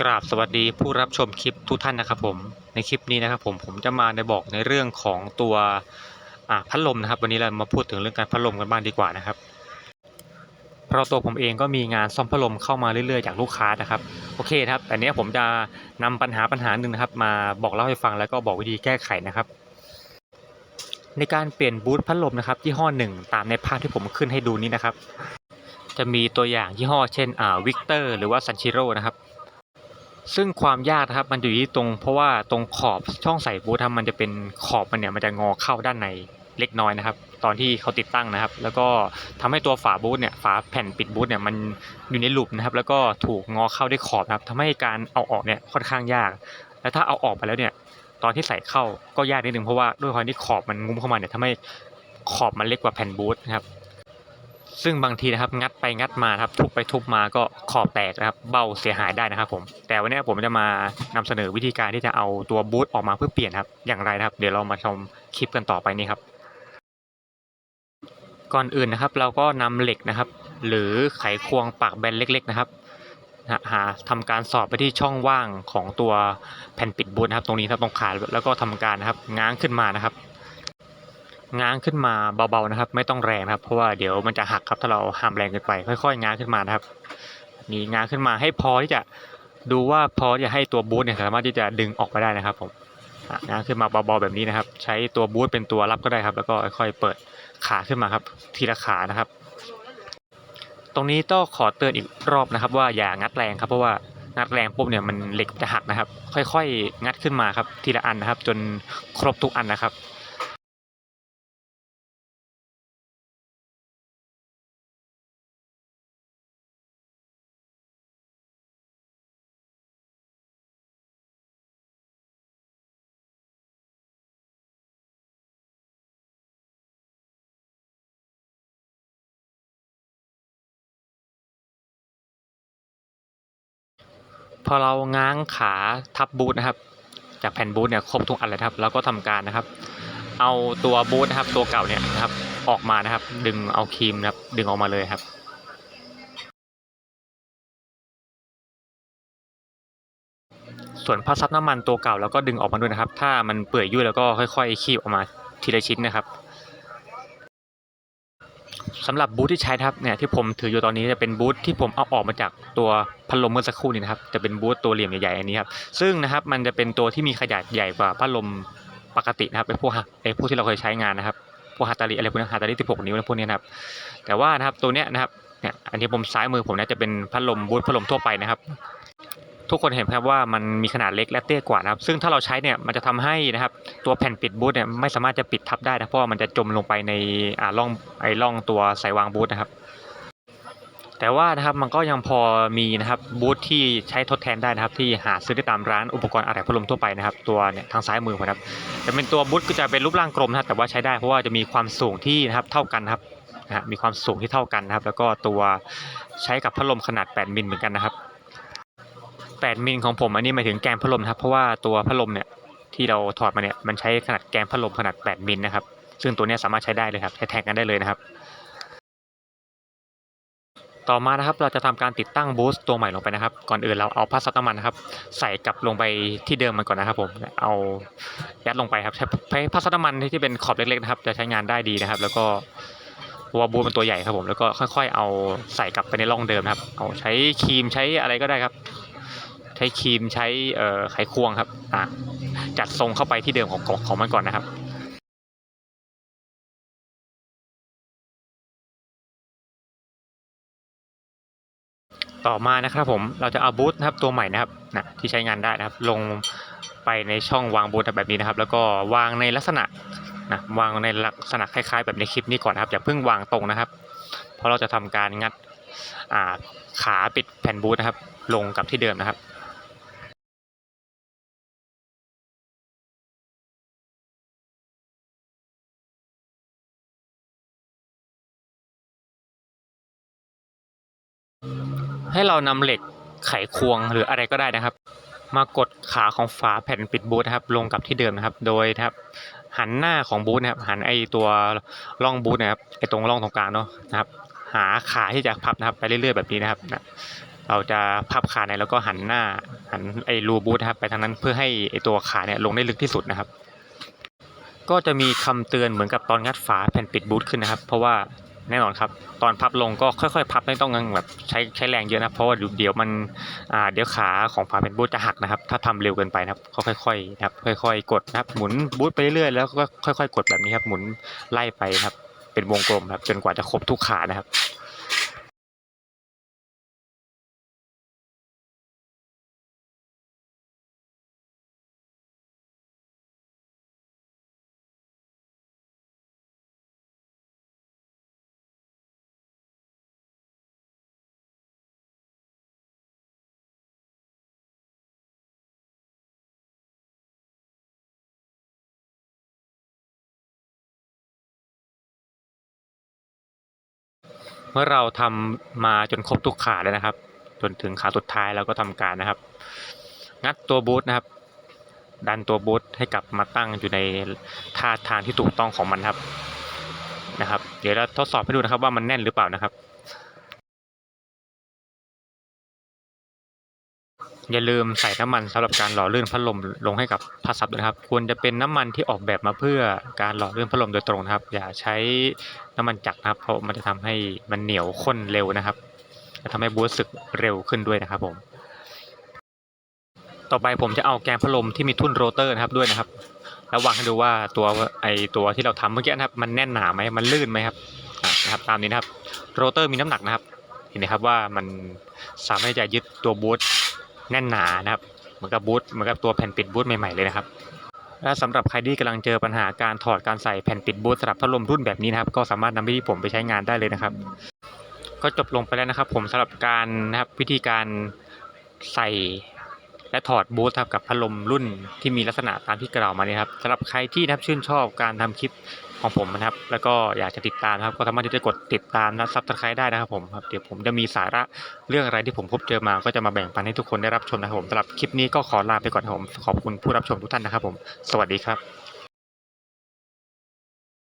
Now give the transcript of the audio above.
กราบสวัสดีผู้รับชมคลิปทุกท่านนะครับผมในคลิปนี้นะครับผมผมจะมาในบอกในเรื่องของตัวพัดลมนะครับ วันนี้เรามาพูดถึงเรื่องการพัดลมกันบ้างดีกว่านะครับเพราะตัวผมเองก็มีงานซ่อมพัดลมเข้ามาเรื่อยๆจากลูกค้านะครับโอเคครับแต่เนี้ยผมจะนำปัญหาปัญหาหนึ่งนะครับ มาบอกเล่าให้ฟังแล้วก็บอกวิธีแก้ไขนะครับ ในการเปลี่ยนบูทพัดลมนะครับยี่ห้อหนึ่งตามในภาพที่ผมขึ้นให้ดูนี้นะครับ จะมีตัวอย่างยี่ห้อเช่นอ่าวิกเตอร์หรือว่าซันชิโร่นะครับ ซึ่งความยากนะครับมันอยู่ที่ตรงเพราะว่าตรงขอบช่องใส่บูทครับมันจะเป็นขอบมันเนี่ยมันจะงอเข้าด้านในเล็กน้อยนะครับ ตอนที่เขาติดตั้งนะครับ แล้วก็ทำให้ตัวฝาบูทเนี่ยฝาแผ่นปิดบูทเนี่ยมันอยู่ในหลุมนะครับ แล้วก็ถูกงอเข้าด้วยขอบนะครับทำให้การเอาออกเนี่ยค่อนข้างยาก แล้วถ้าเอาออกไปแล้วเนี่ยตอนที่ใส่เข้าก็ยากนิดนึงเพราะว่าด้วยความที่ขอบมันงุ้มเข้ามาเนี่ยทำให้ขอบมันเล็กกว่าแผ่นบูทนะครับ ซึ่งบางทีนะครับงัดไปงัดมาครับทุบไปทุบมาก็ขอบแตกนะครับเบ้าเสียหายได้นะครับผมแต่วันนี้ผมจะมานำเสนอวิธีการที่จะเอาตัวบูทออกมาเพื่อเปลี่ยนครับอย่างไรนะครับ เดี๋ยวเรามาชมคลิปกันต่อไปนี้ครับ ก่อนอื่นนะครับ เราก็นำเหล็กนะครับ หรือไขควงปากแบนเล็ก ๆนะครับหาทำการสอดไปที่ช่องว่างของตัวแผ่นปิดบูทนะครับ ตรงนี้ครับตรงขาแล้วก็ทำการนะครับ ง้างขึ้นมานะครับ ง้างขึ้นมาเบาๆนะครับ ไม่ต้องแรงนะครับเพราะว่าเดี๋ยวมันจะหักครับถ้าเราห้ามแรงเกินไปค่อยๆ ง้างขึ้นมานะครับนี่ง้างขึ้นมาให้พอที่จะดูว่าพอที่จะให้ตัวบูทเนี่ยสามารถที่จะดึงออกมาได้นะครับผมง้างขึ้นมาเบาๆแบบนี้นะครับ ใช้ตัวบูทเป็นตัวรับก็ได้ครับ แล้วก็ค่อยๆเปิดขาขึ้นมาครับทีละขานะครับ ตรงนี้ต้องขอเตือนอีกรอบนะครับ ว่าอย่างัดแรงครับเพราะว่างัดแรงปุ๊บเนี่ยมันเหล็กจะหักนะครับ ค่อยๆ งัดขึ้นมาครับทีละอันนะครับ จนครบทุกอันนะครับ อเราง้างขาทับบูทนะครับ จากแผ่นบูทเนี่ยครบทุกอันเลยครับแล้วก็ทำการนะครับ เอาตัวบูทนะครับ ตัวเก่าเนี่ยนะครับออกมานะครับ ดึงเอาครีมนะครับ ดึงออกมาเลยครับส่วนผ้าซับน้ำมันตัวเก่าแล้วก็ดึงออกมาด้วยนะครับ ถ้ามันเปื่อยยุ่ยแล้วก็ค่อยๆคีบออกมาทีละชิ้นนะครับ สำหรับบูทที่ใช้ครับเนี่ยที่ผมถืออยู่ตอนนี้จะเป็นบูทที่ผมเอาออกมาจากตัวพัดลมเมื่อสักครู่นี้นะครับจะเป็นบูทตัวเหลี่ยมใหญ่ๆอันนี้ครับซึ่งนะครับมันจะเป็นตัวที่มีขนาดใหญ่กว่าพัดลมปกตินะครับไอ้พวกไอ้พวกที่เราเคยใช้งานนะครับพวกฮาตาริอะไรพวกนี้ฮาตาริ16นิ้วอะไรพวกนี้นะครับแต่ว่านะครับตัวเนี้ยนะครับเนี่ยอันนี้ผมซ้ายมือผมเนี่ยจะเป็นพัดลมบูทพัดลมทั่วไปนะครับ ทุกคนเห็นครับว่ามันมีขนาดเล็กและเตี้ยกว่านะครับ ซึ่งถ้าเราใช้เนี่ยมันจะทำให้นะครับตัวแผ่นปิดบูทเนี่ยไม่สามารถจะปิดทับได้นะเพราะว่ามันจะจมลงไปในอ่าร่องไอ้ร่องตัวใส่วางบูทนะครับ แต่ว่านะครับมันก็ยังพอมีนะครับบูทที่ใช้ทดแทนได้นะครับ ที่หาซื้อได้ตามร้านอุปกรณ์อะไรพัดลมทั่วไปนะครับ ตัวเนี่ยทางซ้ายมือผมครับจะเป็นตัวบูทก็จะเป็นรูปร่างกลมนะครับแต่ว่าใช้ได้เพราะว่าจะมีความสูงที่นะครับเท่ากันครับนะฮะมีความสูงที่เท่ากันนะครับ แล้วก็ตัวใช้กับพัดลมขนาด 8 มิลเหมือนกันนะครับ 8 มิลของผมอันนี้หมายถึงแกนพัดลมนะครับ เพราะว่าตัวพัดลมเนี่ยที่เราถอดมาเนี่ยมันใช้ขนาดแกนพัดลมขนาด 8 มิลนะครับ ซึ่งตัวนี้สามารถใช้ได้เลยครับใช้แทนกันได้เลยนะครับ ต่อมานะครับเราจะทำการติดตั้งบูสต์ตัวใหม่ลงไปนะครับ ก่อนอื่นเราเอาผ้าซับน้ำมันนะครับ ใส่กลับลงไปที่เดิมมันก่อนนะครับ ผมเอายัดลงไปครับใช้ใช้ผ้าซับน้ำมันที่เป็นขอบเล็กๆนะครับ จะใช้งานได้ดีนะครับ แล้วก็ว่าบูสต์มันตัวใหญ่ครับผมแล้วก็ค่อย ๆ เอาใส่กลับไปในร่องเดิมครับ เอาใช้ครีมใช้อะไรก็ได้ครับ ใช้ครีมใช้ไขควงครับจัดทรงเข้าไปที่เดิมของของมันก่อนนะครับต่อมานะครับผมเราจะเอาบูทนะครับตัวใหม่นะครับนะที่ใช้งานได้นะครับ ลงไปในช่องวางบูทแบบนี้นะครับ แล้วก็วางในลักษณะนะวางในลักษณะคล้าย ๆ แบบในคลิปนี้ก่อนนะครับอย่าเพิ่งวางตรงนะครับ เพราะเราจะทำการงัดขาปิดแผ่นบูทนะครับ ลงกับที่เดิมนะครับ ให้เรานำเหล็กไขควงหรืออะไรก็ได้นะครับ มากดขาของฝาแผ่นปิดบูทนะครับ ลงกับที่เดิมนะครับ โดยครับหันหน้าของบูทนะครับ หันไอตัวร่องบูทนะครับไอตรงร่องตรงกลางเนาะนะครับ หาขาที่จะพับนะครับ ไปเรื่อยๆแบบนี้นะครับนะเราจะพับขาไหนแล้วก็หันหน้าหันไอรูบูทนะครับ ไปทางนั้นเพื่อให้ไอตัวขาเนี่ยลงได้ลึกที่สุดนะครับ ก็จะมีคำเตือนเหมือนกับตอนงัดฝาแผ่นปิดบูทขึ้นนะครับ เพราะว่า แน่นอนครับ ตอนพับลงก็ค่อยๆ พับไม่ต้องแบบใช้ใช้แรงเยอะนะเพราะว่าเดี๋ยวมันอ่าเดี๋ยวขาของพาเป็นบูทจะหักนะครับ ถ้าทำเร็วเกินไปนะครับก็ค่อยๆนะครับค่อย ๆ กดนะครับหมุนบูทไปเรื่อยๆแล้วก็ค่อยๆ กดแบบนี้ครับหมุนไล่ไปครับเป็นวงกลมครับจนกว่าจะครบทุกขานะครับ เมื่อเราทำมาจนครบทุกขาแล้วนะครับ จนถึงขาสุดท้ายเราก็ทำการนะครับ งัดตัวบูทนะครับ ดันตัวบูทให้กลับมาตั้งอยู่ในท่าทางที่ถูกต้องของมันครับนะครับ เดี๋ยวเราทดสอบให้ดูนะครับว่ามันแน่นหรือเปล่านะครับ อย่าลืมใส่น้ำมันสำหรับการหล่อลื่นพัดลมลงให้กับผ้าซับด้วยนะครับ ควรจะเป็นน้ำมันที่ออกแบบมาเพื่อการหล่อลื่นพัดลมโดยตรงนะครับ อย่าใช้น้ำมันจักรนะครับ เพราะมันจะทำให้มันเหนียวข้นเร็วนะครับจะทำให้บูทสึกเร็วขึ้นด้วยนะครับผม ต่อไปผมจะเอาแกนพัดลมที่มีทุ่นโรเตอร์นะครับด้วยนะครับแล้ววางให้ดูว่าตัวไอตัวที่เราทำเมื่อกี้นะครับมันแน่นหนาไหมมันลื่นไหมครับนะครับ ตามนี้นะครับโรเตอร์มีน้ำหนักนะครับเห็นไหมครับว่ามันสามารถจะยึดตัวบูท แน่นหนานะครับเหมือนกับบูทเหมือนกับตัวแผ่นปิดบูทใหม่ๆเลยนะครับและสำหรับใครที่กำลังเจอปัญหาการถอดการใส่แผ่นปิดบูทสำหรับพัดลมรุ่นแบบนี้นะครับ ก็สามารถนำไปที่ผมไปใช้งานได้เลยนะครับ ก็จบลงไปแล้วนะครับ ผมสำหรับการนะครับวิธีการใส่และถอดบูทครับกับพัดลมรุ่นที่มีลักษณะตามที่กล่าวมานี้ครับสำหรับใครที่นะครับชื่นชอบการทำคลิป ของผมนะครับ แล้วก็อยากจะติดตามนะครับ ก็สามารถที่จะกดติดตามและซับสไครต์ได้นะครับผมครับเดี๋ยวผมจะมีสาระเรื่องอะไรที่ผมพบเจอมา ก็จะมาแบ่งปันให้ทุกคนได้รับชมนะครับผมสำหรับคลิปนี้ก็ขอลาไปก่อนครับผมขอบคุณผู้รับชมทุกท่านนะครับผม สวัสดีครับ